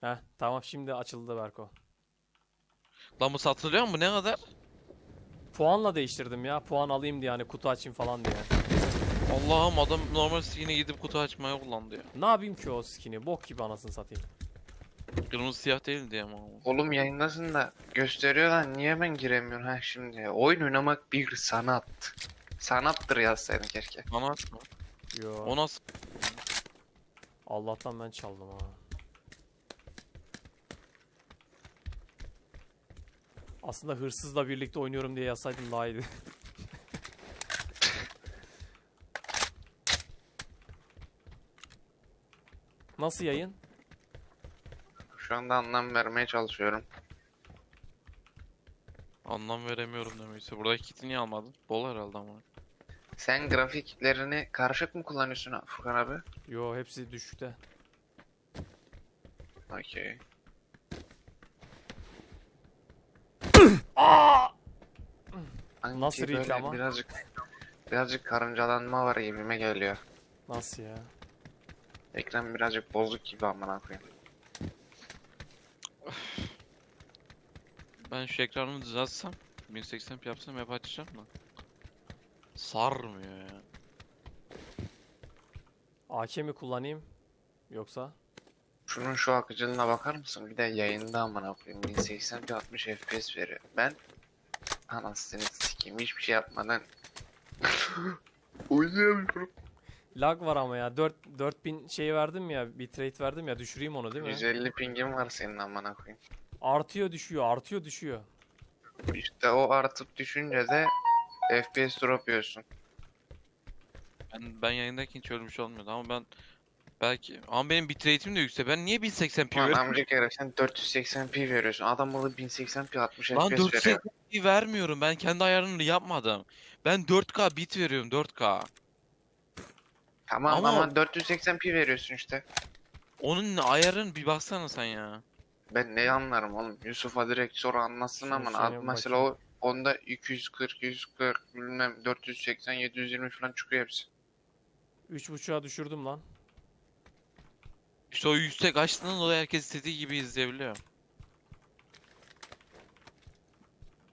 Heh tamam şimdi açıldı Berko. Lan bu satılıyor mu? Ne kadar? Puanla değiştirdim ya. Puan alayım diye hani kutu açayım falan diye. Allah'ım adam normal skin'e gidip kutu açmaya kullandı ya. Ne yapayım ki o skin'i? Bok gibi anasını satayım. Kırmızı siyah değil diye ama. Oğlum yayındasın da gösteriyorlar niye ben giremiyorum ha şimdi. Oyun oynamak bir sanat. Sanattır yazsaydın keşke. Bana atma. Yo. O nasıl? Allah'tan ben çaldım ha. Aslında hırsızla birlikte oynuyorum diye yazsaydım daha iyiydi. Nasıl yayın? Şu anda anlam vermeye çalışıyorum. Anlam veremiyorum demeyse. Buradaki kiti niye almadın? Bol herhalde ama. Sen grafiklerini karışık mı kullanıyorsun Furkan abi? Yo hepsi düşükte. Okey. Sanki Nasıl reach ama? Birazcık birazcık karıncalanma var gibime geliyor. Nasıl ya? Ekran birazcık bozuk gibi amına koyayım. Ben şu ekranımı düzeltsem 1080p yapsam hep açacağım da. Sarmıyor ya. AK mi kullanayım? Yoksa? Şunun şu akıcılığına bakar mısın? Bir de yayında amına koyayım 1080p 60 FPS veriyor. Ben anasını sikeyim hiçbir şey yapmadan oynayamıyorum. Lag var ama ya. 4 4000 şey verdim ya. Bitrate verdim ya. Düşüreyim onu değil mi? 150 pingim var senin amına koyayım. Artıyor düşüyor. Artıyor düşüyor. İşte o artıp düşünce de FPS drop yiyorsun. Ben, ben yayındayken hiç öyle bir şey olmuyordu ama ben belki ama benim bitrate'im de yüksek. Ben niye 1080p Lan veriyorum? amca kere sen 480p veriyorsun. Adam malı 1080p 60 Lan FPS veriyor. 480p vermiyorum. Ben kendi ayarını yapmadım. Ben 4K bit veriyorum 4K. Tamam Ama- ama 480p veriyorsun işte. Onun ayarın bir baksana sen ya. Ben ne anlarım oğlum? Yusuf'a direkt sonra anlatsın Şunu ama ad- mesela o onda 240, 140 bilmem 480, 720 falan çıkıyor hepsi. 3.5'a düşürdüm lan. İşte o yüksek açtığından dolayı herkes istediği gibi izleyebiliyor.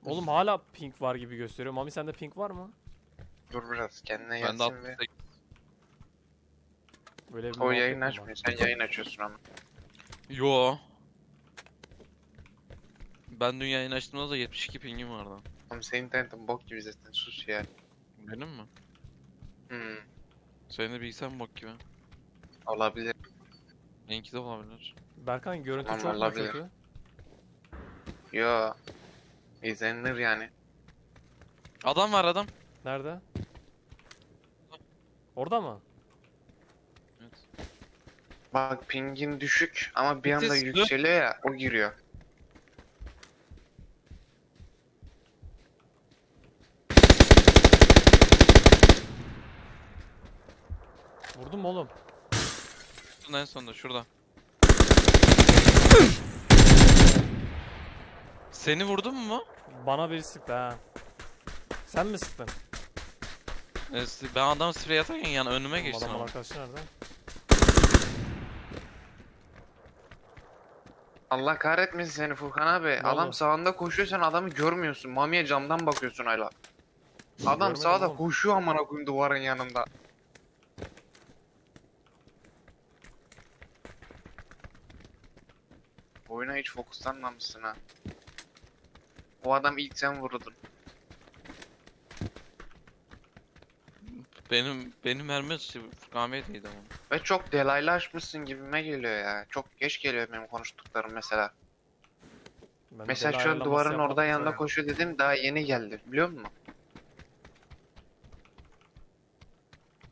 Oğlum hala pink var gibi gösteriyor. Mami sende pink var mı? Dur biraz kendine Ben de gelsin ve 68. Böyle bir o muhabbet yayın mi var? açmıyor. Sen yayın açıyorsun ama. Yo. Ben dün yayın açtığımda da 72 pingim vardı. Oğlum senin internetin bok gibi zaten sus ya. Benim mi? Hmm, Senin de bilgisayar bok gibi. olabilir. Benimki de olabilir. Berkan görüntü Tamam, çok mu olabilir. kötü? Yo. İzlenir yani. Adam var adam. Nerede? Orada mı? Evet. Bak pingin düşük ama bir anda yükseliyor ya o giriyor. Vurdum mu oğlum? Şunun en sonunda şurada. Seni vurdum mu? Bana biri sıktı ha. Sen mi sıktın? S- Ben adam sprey atarken yani önüme geçtin Adamın ama. arkadaşı nerede? Allah kahretmesin seni Furkan abi. Ne Adam oldu? sağında koşuyor sen adamı görmüyorsun. Mamiye camdan bakıyorsun hala. Adam Görmedim sağda oğlum. koşuyor amına koyayım duvarın yanında. Oyuna hiç fokuslanmamışsın ha. O adam ilk sen vurdun. Benim benim mermi Furkan Bey'deydi ama. Ve çok delaylı açmışsın gibime geliyor ya. Çok geç geliyor benim konuştuklarım mesela. Ben Mesela şu an duvarın orada da yanında ya. koşuyor dedim daha yeni geldi biliyor musun?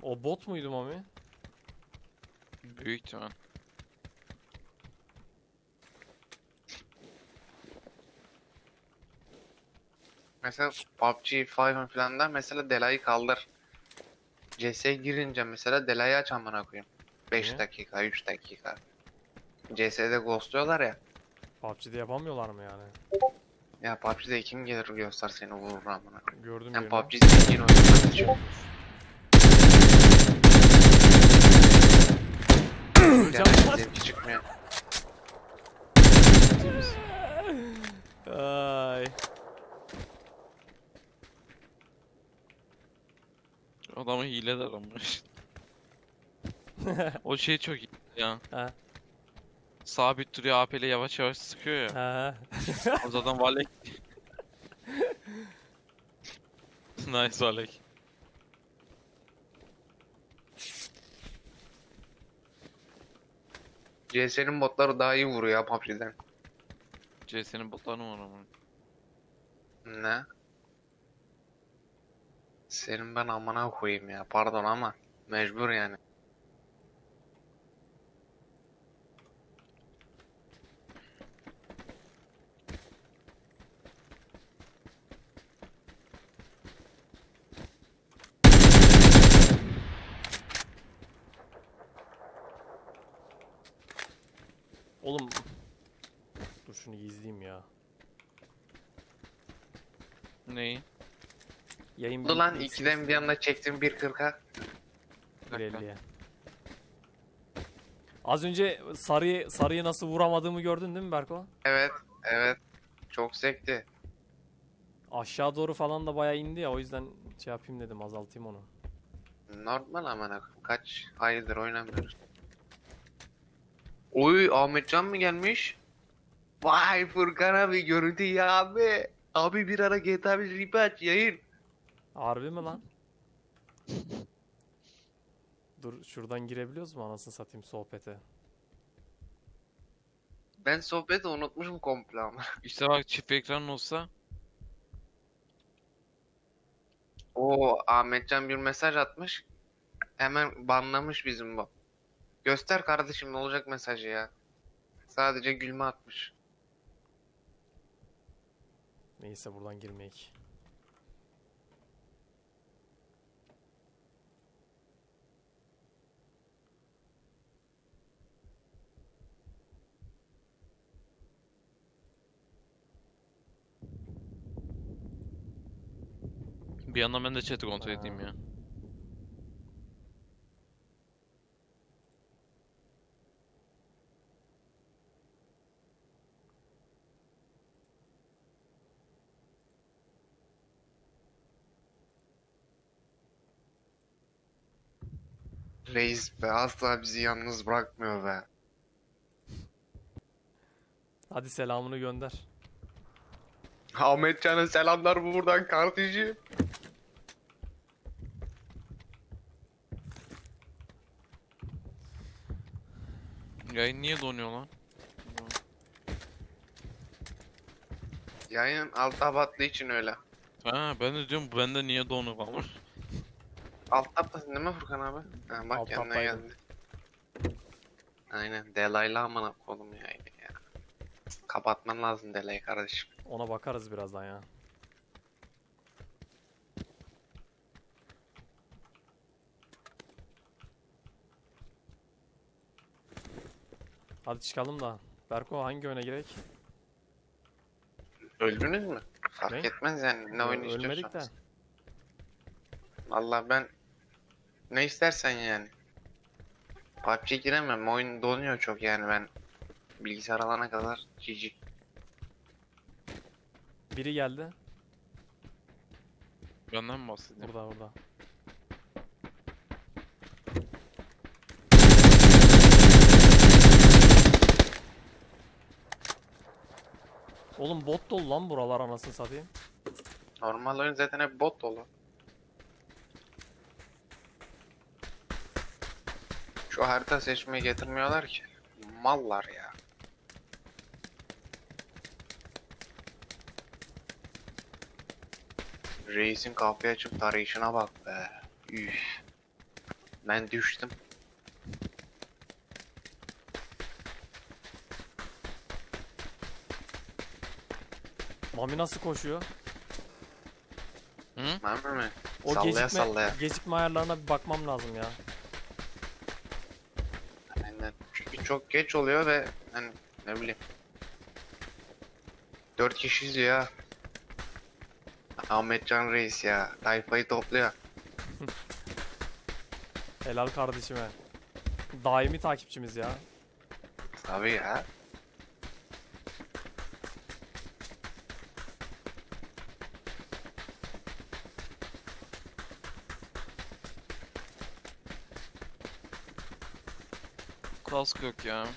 O bot muydu Mami? Büyük ihtimal. Mesela PUBG falan filandan mesela Dela'yı kaldır. CS'ye girince mesela Dela'yı aç amına koyayım. 5 dakika, 3 dakika. CS'de ghostluyorlar ya. PUBG'de yapamıyorlar mı yani? Ya PUBG'de kim gelir göster seni vurur amına. Gördüm Yani. PUBG'de yeni oyun çıkmıyor. Ay. Adamı hile der ama. o şey çok iyi ya. Ha. Sabit duruyor AP ile yavaş yavaş sıkıyor ya. Ha. O zaten Valek. nice Valek. CS'nin botları daha iyi vuruyor ya PUBG'den. CS'nin botlarını var ama. Ne? Senin ben amına koyayım ya. Pardon ama mecbur yani. Oğlum. Dur şunu gizleyeyim ya. Neyi? Yayın Bu lan bittiği ikiden bir anda çektim 1.40'a. Bir dakika. 1.50'ye. Az önce sarıyı sarıyı nasıl vuramadığımı gördün değil mi Berko? Evet, evet. Çok zevkli. Aşağı doğru falan da bayağı indi ya o yüzden şey yapayım dedim azaltayım onu. Normal koyayım. Kaç aydır oynamıyoruz. Oy Ahmetcan mı gelmiş? Vay Furkan abi görüntü ya abi. Abi bir ara GTA 5 RP aç yayın. Harbi mi lan? Dur şuradan girebiliyoruz mu anasını satayım sohbete? Ben sohbeti unutmuşum komple ama. İşte bak çift ekran olsa Oo Ahmetcan bir mesaj atmış. Hemen banlamış bizim bu. Göster kardeşim ne olacak mesajı ya. Sadece gülme atmış. Neyse buradan girmeyek. Bir yandan ben de chat'i kontrol edeyim ya. Reis be asla bizi yalnız bırakmıyor be. Hadi selamını gönder. Ahmetcan'a selamlar buradan kardeşim. Yayın niye donuyor lan? Yayın altta battığı için öyle. Ha ben de diyorum bu bende niye donuyor kalmış. Alt taptasın değil mi Furkan abi? Ha, bak Alt kendine taptaydım. geldi. Aynen delaylı amına koydum ya. ya. Kapatman lazım delayı kardeşim. Ona bakarız birazdan ya. Hadi çıkalım da. Berko hangi oyuna girek? Öldünüz mü? Fark Ne? etmez yani ne oyun Ö- Ölmedik de. istiyorsanız. Valla ben ne istersen yani. PUBG giremem. Oyun donuyor çok yani ben bilgisayar alana kadar GG. Biri geldi. Benden mi bahsediyorsun? Burada burada. Oğlum bot dolu lan buralar anasını satayım. Normal oyun zaten hep bot dolu. Şu harita seçmeyi getirmiyorlar ki. Mallar ya. Reis'in kapıyı açıp tarayışına bak be. Üf. Ben düştüm. Mami nasıl koşuyor? Hı? Mami mi? O Sallaya gecikme, sallaya. gecikme ayarlarına bir bakmam lazım ya. Aynen. Çünkü çok geç oluyor ve hani ne bileyim. Dört kişiyiz ya. Ahmetcan Reis ya. Tayfayı topluyor. Helal kardeşime. Daimi takipçimiz ya. Tabii ya. Kask yok ya.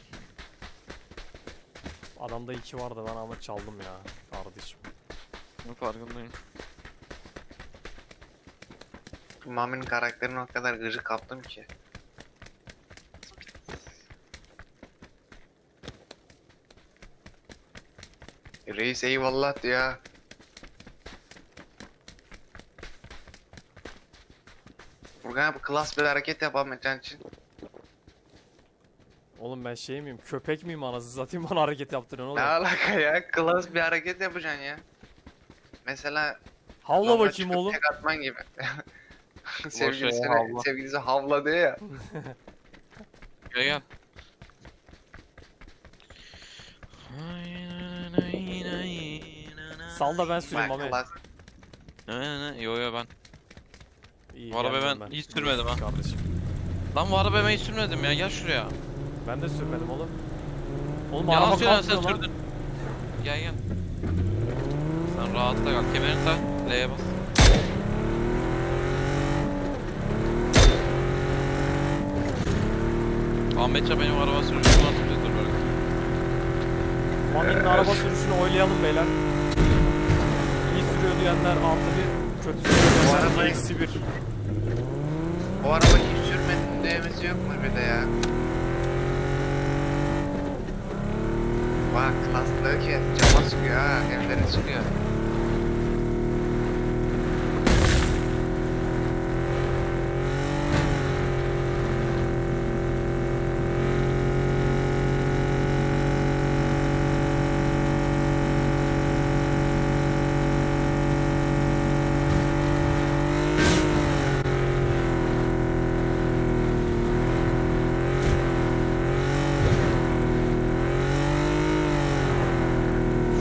Adamda iki vardı ben ama çaldım ya kardeşim. Ne farkındayım. Mami'nin karakterini o kadar gıcık kaptım ki. Reis eyvallah diyor. Furkan abi klas bir hareket yap Ahmetcan için. Oğlum ben şey miyim? Köpek miyim anasını satayım bana hareket yaptırıyorsun Ne oğlum. alaka ya? Klas bir hareket yapacaksın ya. Mesela Havla bakayım oğlum. Tek atman gibi. ya, sevgilisine, havla. sevgilisi havla diyor ya. Gel gel. Sal da ben süreyim Mami. klas. Ne ne yo yo ben. İyi, Bu arabayı geldim ben hiç sürmedim ha. Kardeşim. Lan bu arabayı ben hiç sürmedim ya gel şuraya. Ben de sürmedim oğlum. Oğlum Yalan araba söylüyorsun sen kalkmıyor lan. sürdün. Gel gel. Sen rahatla kal. Kemerini tak. L'ye bas. Ahmetçe benim araba sürüşümü hatırlıyordur böyle. Mami'nin araba sürüşünü oylayalım beyler. İyi sürüyor diyenler artı bir, kötü sürüyor Bu diyenler arabayı- eksi bir. Bu araba hiç sürmedim düğmesi yok mu bir de ya? Bak klaslığı ki cama sıkıyor ha, evlere sıkıyor.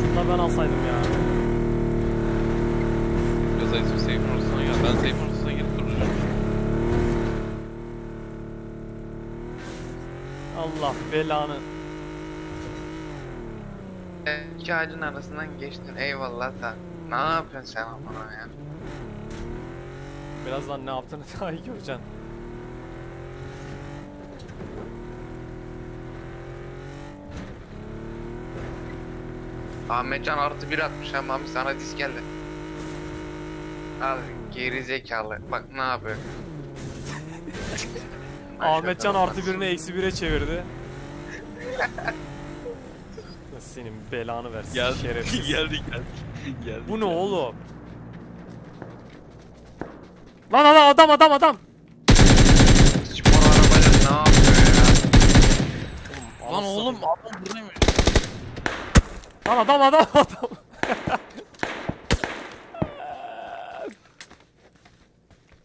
Şunu da ben alsaydım ya. Biraz ayısı safe ortasına gel. Ben safe ortasına girip duracağım. Allah belanı. İki ağacın arasından geçtin eyvallah da. Ne yapıyorsun sen amına ya? Birazdan ne yaptığını daha iyi göreceksin. Ahmetcan artı bir atmış ama abi sana disk geldi. Al geri zekalı. Bak ne yapıyor. Ahmetcan artı birini eksi bire çevirdi. Senin belanı versin şerefsiz. geldi geldi. geldi. Bu ne oğlum? Lan adam adam adam adam. Spor arabayla ne yapıyor ya? Lan oğlum adam buradaymış. Lan adam adam adam.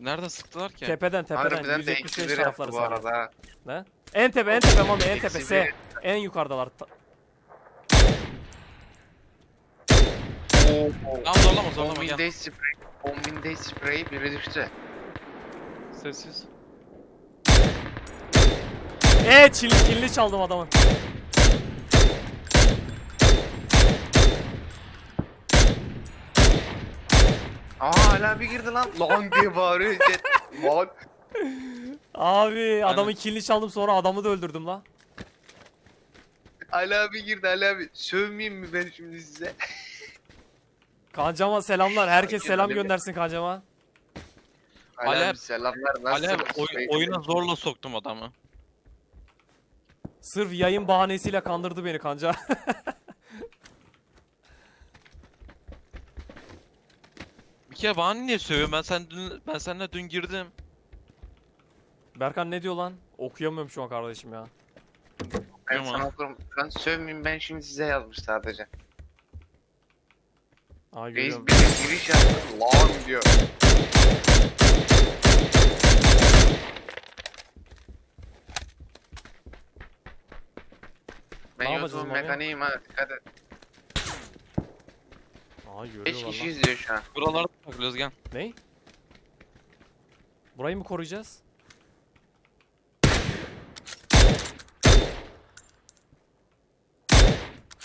Nerede sıktılar ki? tepeden tepeden Harbiden de 175 eksi bir yaptı tarafları bu sağ. arada. ha. Ne? En tepe en tepe mami en Eksi tepe S. En yukarıdalar. Ta- Tamam zorlama zorlama 10.000 gel. day spray. 10.000 day spray biri düştü. Sessiz. Eee çil, kilini çaldım adamın. Aa hala bir girdi lan. Lan diye bağırıyor. Jet. Lan. Abi adamın kilini çaldım sonra adamı da öldürdüm la. Ali abi girdi Ali abi. Sövmeyeyim mi ben şimdi size? Kancama selamlar. Herkes selam göndersin kancama. Ali, Ali abi selamlar Ali abi nasılsın? oy- oyuna zorla soktum adamı. Sırf yayın bahanesiyle kandırdı beni kanca. Bir kere bana niye sövüyorsun? Ben sen dün ben seninle dün girdim. Berkan ne diyor lan? Okuyamıyorum şu an kardeşim ya. Ben Tamam. sana okurum. Ben sövmeyeyim ben şimdi size yazmış sadece. Aa Reis görüyorum. bir de giriş yaptı. Lan diyor. Ben Ne YouTube'un yapacağız Mami? mekaniğim ha dikkat et. Aa 5 görüyorlar kişi lan. izliyor şu an. Buralarda takılıyoruz gel. Ne? Burayı mı koruyacağız?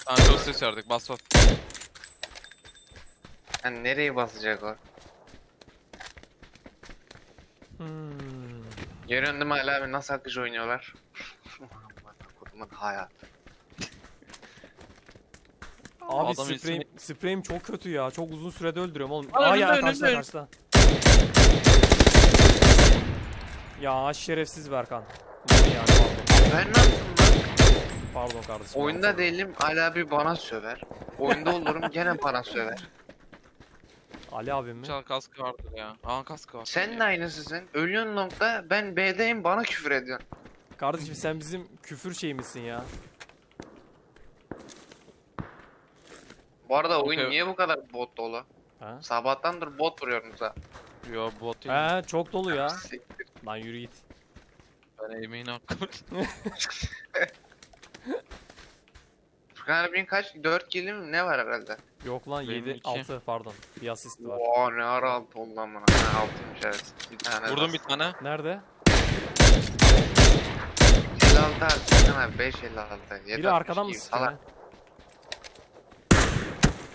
Ben çok ses verdik bas bas. Yani nereye basacak o? Hmm. Ali abi nasıl akış oynuyorlar? hayatımın hayatı. Abi Adam spreyim, spreyim çok kötü ya. Çok uzun sürede öldürüyorum oğlum. Aa, Aa ya karşıda karşıda. Ya şerefsiz Berkan. Yani. Ben ne yaptım lan? pardon kardeşim. Oyunda pardon. değilim Ali abi bana söver. Oyunda olurum gene bana söver. Ali abim mi? Çal kaskı vardır ya. Aa kaskı var. Sen de aynısısın. Ölüyorsun nokta ben B'deyim bana küfür ediyorsun. Kardeşim sen bizim küfür şeyimizsin ya. Bu arada oyun Okey. niye bu kadar bot dolu? Ha? Sabahtandır bot vuruyorum size. Yo bot değil. He çok dolu ya. Siktir. Lan yürü git. Ben emeğini hakkımı. Furkan abinin kaç? 4 kill mi? Ne var herhalde? Yok lan Benim 7 iki. 6 pardon. Bir asist var. Oo ne ara altı oldu lan bana. Ha altıymış evet. Bir tane Vurdum bir tane. Nerede? 56 abi Furkan abi 5 56. Biri arkadan mı sıkıyor?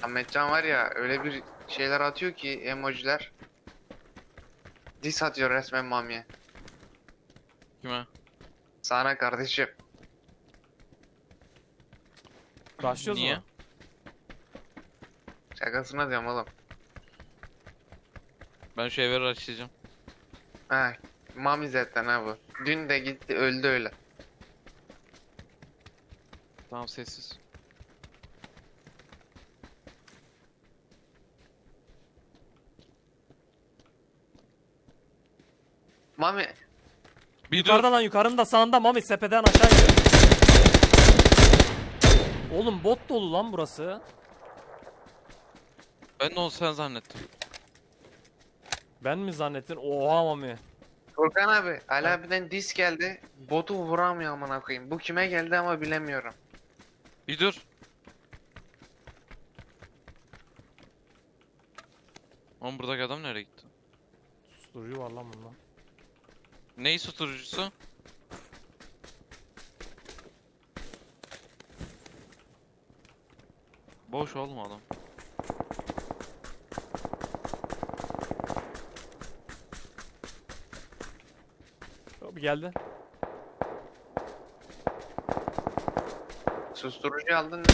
Ahmetcan var ya öyle bir şeyler atıyor ki emojiler. Dis atıyor resmen Mami'ye. Kime? Sana kardeşim. Başlıyoruz Niye? mu? Şakasına diyorum oğlum. Ben şu evleri açacağım. Ha, Mami zaten ha bu. Dün de gitti öldü öyle. Tamam sessiz. Mami Bir dur. Yukarıda lan yukarında sağında Mami sepeden aşağı iniyor. Oğlum bot dolu lan burası. Ben de onu sen zannettim. Ben mi zannettin? Oha Mami. Furkan abi Ali Ha. abiden dis geldi. Botu vuramıyor amına koyayım. Bu kime geldi ama bilemiyorum. Bir dur. Oğlum buradaki adam nereye gitti? Susturucu var lan bunda. Neyi susturucusu? Boş oğlum adam. Hop geldi. Susturucu aldın mı?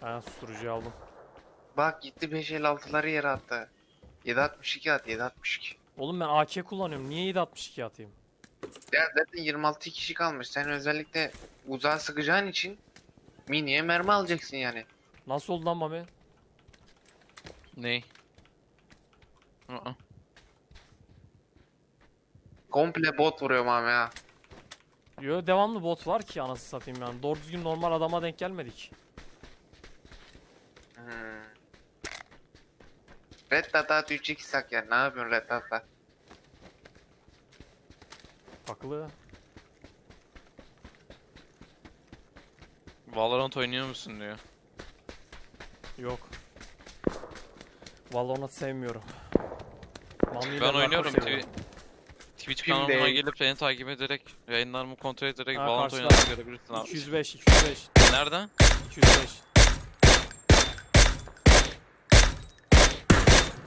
Ha susturucuyu aldım. Bak gitti 556'ları yere attı. 762 at 762. Oğlum ben AK kullanıyorum. Niye 762 atayım? Ya zaten 26 kişi kalmış. Sen özellikle uzağa sıkacağın için miniye mermi alacaksın yani. Nasıl oldu lan Mami? Ney? Aa. Komple bot vuruyor Mami ha. Yo devamlı bot var ki anasını satayım yani. Doğru düzgün normal adama denk gelmedik. Hmm. Red Dot at 3x sak ya. Ne yapıyorsun Red Dot'la? Takılı. Valorant oynuyor musun diyor. Yok. Valorant sevmiyorum. De Ben oynuyorum. Twi- Twitch Kim kanalıma değil? gelip seni takip ederek, yayınlarımı kontrol ederek Ha, Valorant karşıda. oynadığını görebilirsin abi. 205, 205, Nereden? 205.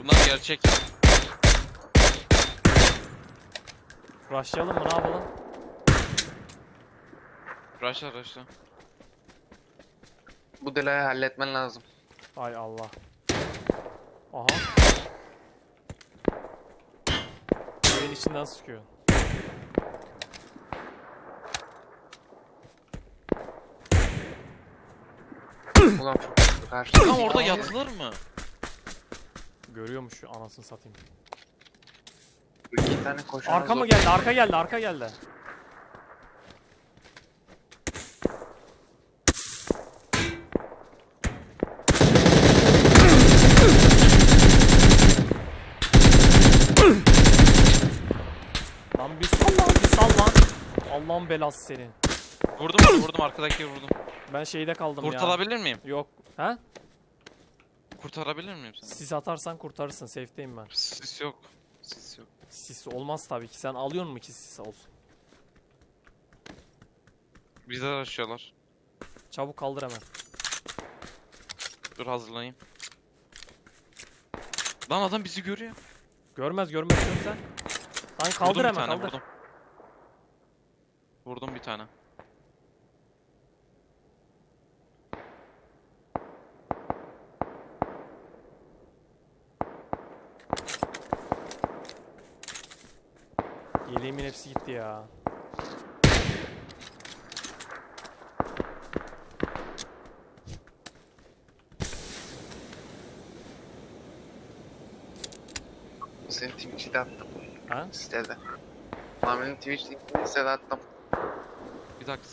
Bunlar gerçek. Rushlayalım mı ne yapalım? Rush'la rush'la. Bu delayı halletmen lazım. Ay Allah. Aha. Evin içinden sıkıyor. Ulan karşı. Tam orada yatılır mı? Görüyormuş şu anasını satayım. İki tane koşan Arka mı geldi? Arka geldi, arka geldi. Lan bir sal lan, bir sal lan. Allah'ın belası senin. Vurdum vurdum arkadaki vurdum. Ben şeyde kaldım ya. Kurtarabilir miyim? Yok. Ha? Kurtarabilir miyim seni? Sis atarsan kurtarırsın. Safe'deyim ben. Sis yok. Sis yok. Sis olmaz tabii ki. Sen alıyor mu ki sis olsun? Bize araşıyorlar. Çabuk kaldır hemen. Dur hazırlayayım. Lan adam bizi görüyor. Görmez görmez görmez. Lan kaldır vurdum bir hemen tane kaldır. vurdum. Vurdum tane. Hepsi gitti ya. Senin Twitch'i de attım Ha? sitede. Mami'nin Twitch linkini sitede attım. Bir dakika.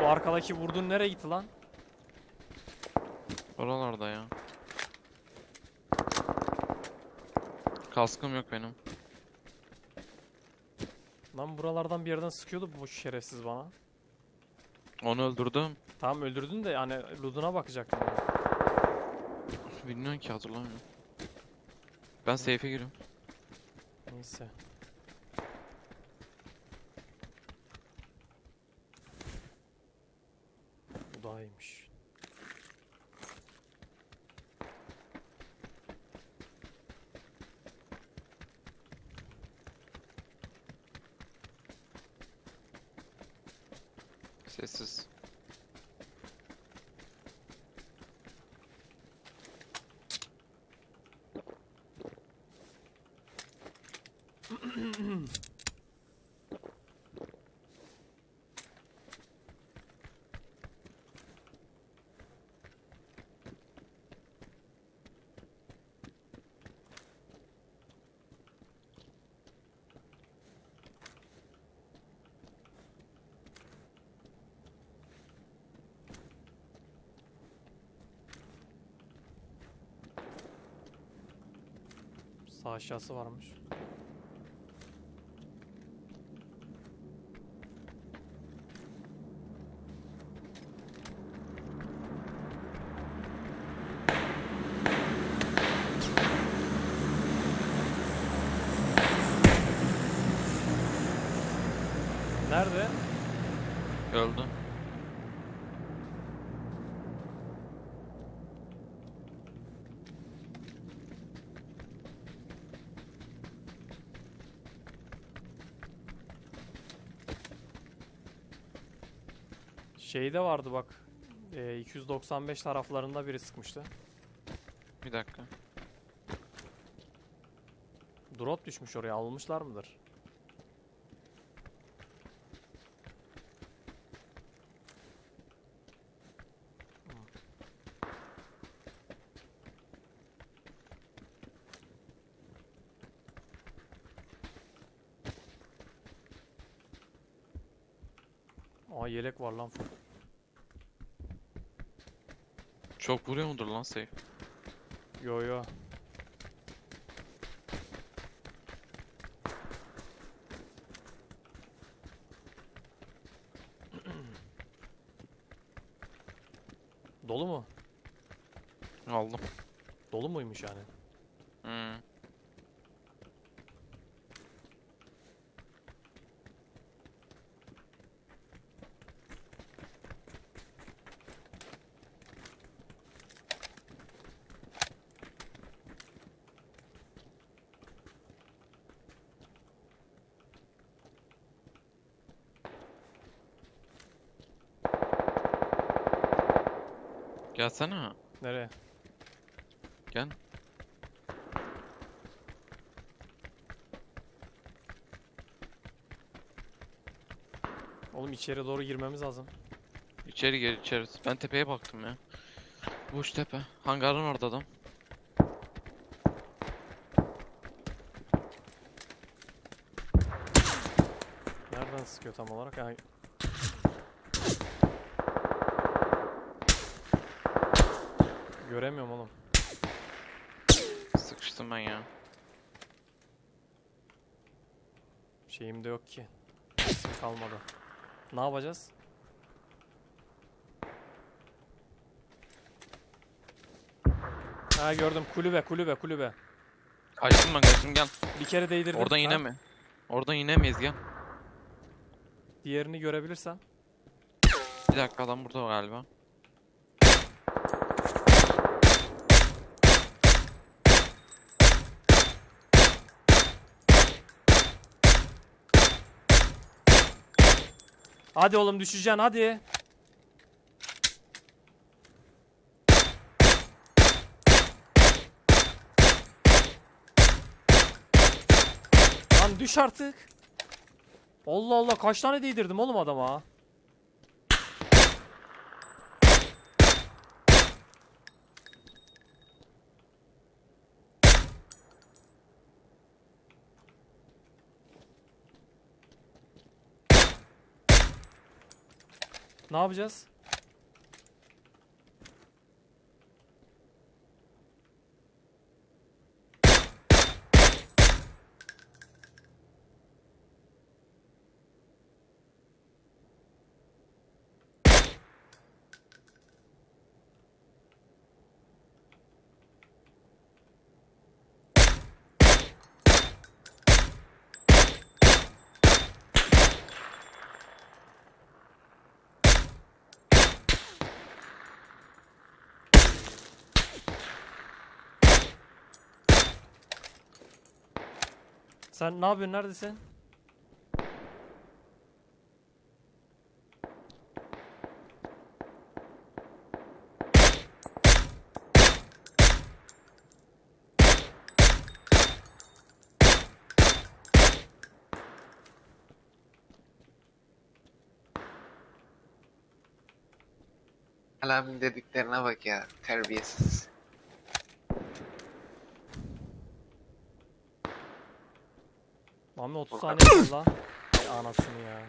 Bu arkadaki vurduğun nereye gitti lan? Oralarda ya. Kaskım yok benim. Lan buralardan bir yerden sıkıyordu bu şerefsiz bana. Onu öldürdüm. Tamam öldürdün de hani loot'una bakacaktım. ya. Bilmiyorum ki hatırlamıyorum. Ben safe'e giriyorum. Neyse. Bu daha iyiymiş. Sessiz. Sağ aşağısı varmış. Nerede? Öldü. Şeyde vardı bak. Ee, 295 taraflarında biri sıkmıştı. Bir dakika. Drop düşmüş oraya almışlar mıdır? Aa yelek var lan. full. Çok vuruyor mudur lan safe? Yo yo. Dolu mu? Aldım. Dolu muymuş yani? Hmm. Gelsene. Nereye? Gel. Oğlum içeri doğru girmemiz lazım. İçeri gir içeri. Ben tepeye baktım ya. Boş tepe. Hangarın orada adam. Nereden sıkıyor tam olarak? Yani... Göremiyorum oğlum. Sıkıştım ben ya. Şeyim de yok ki. İsim kalmadı. Ne yapacağız? Ha gördüm kulübe kulübe kulübe. Kaçtım ben kaçtım gel. Bir kere değdirdim. Oradan Ha, yine mi? Oradan inemeyiz gel. Diğerini görebilirsen. Bir dakika adam burada galiba. Hadi oğlum düşeceksin hadi. Lan düş artık. Allah Allah kaç tane değdirdim oğlum adama. Ne yapacağız? Sen ne yapıyorsun? Neredesin? Abinin dediklerine bak ya. Terbiyesiz. Mami 30 Furkan. saniye kaldı lan. Ay anasını ya.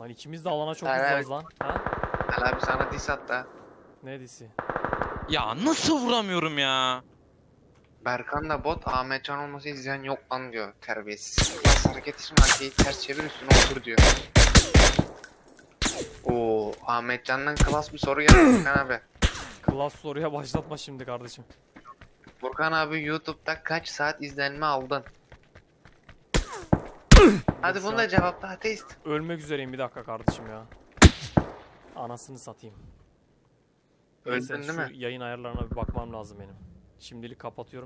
Lan ikimiz de alana çok Evet. uzağız lan. Ha? Ali abi sana diss attı. Ne disi? Ya nasıl vuramıyorum ya? Berkan da bot Ahmetcan olması izleyen yok lan diyor terbiyesiz. Bas hareket için AK'yi ters çevir üstüne otur diyor. Oo Ahmetcan'dan klas bir soru geldi abi. Klas soruya başlatma şimdi kardeşim. Furkan abi YouTube'da kaç saat izlenme aldın? Hadi bunu da cevapla ateist. Ölmek üzereyim bir dakika kardeşim ya. Anasını satayım. Öldün Neyse, değil şu mi? yayın ayarlarına bir bakmam lazım benim. Şimdilik kapatıyorum.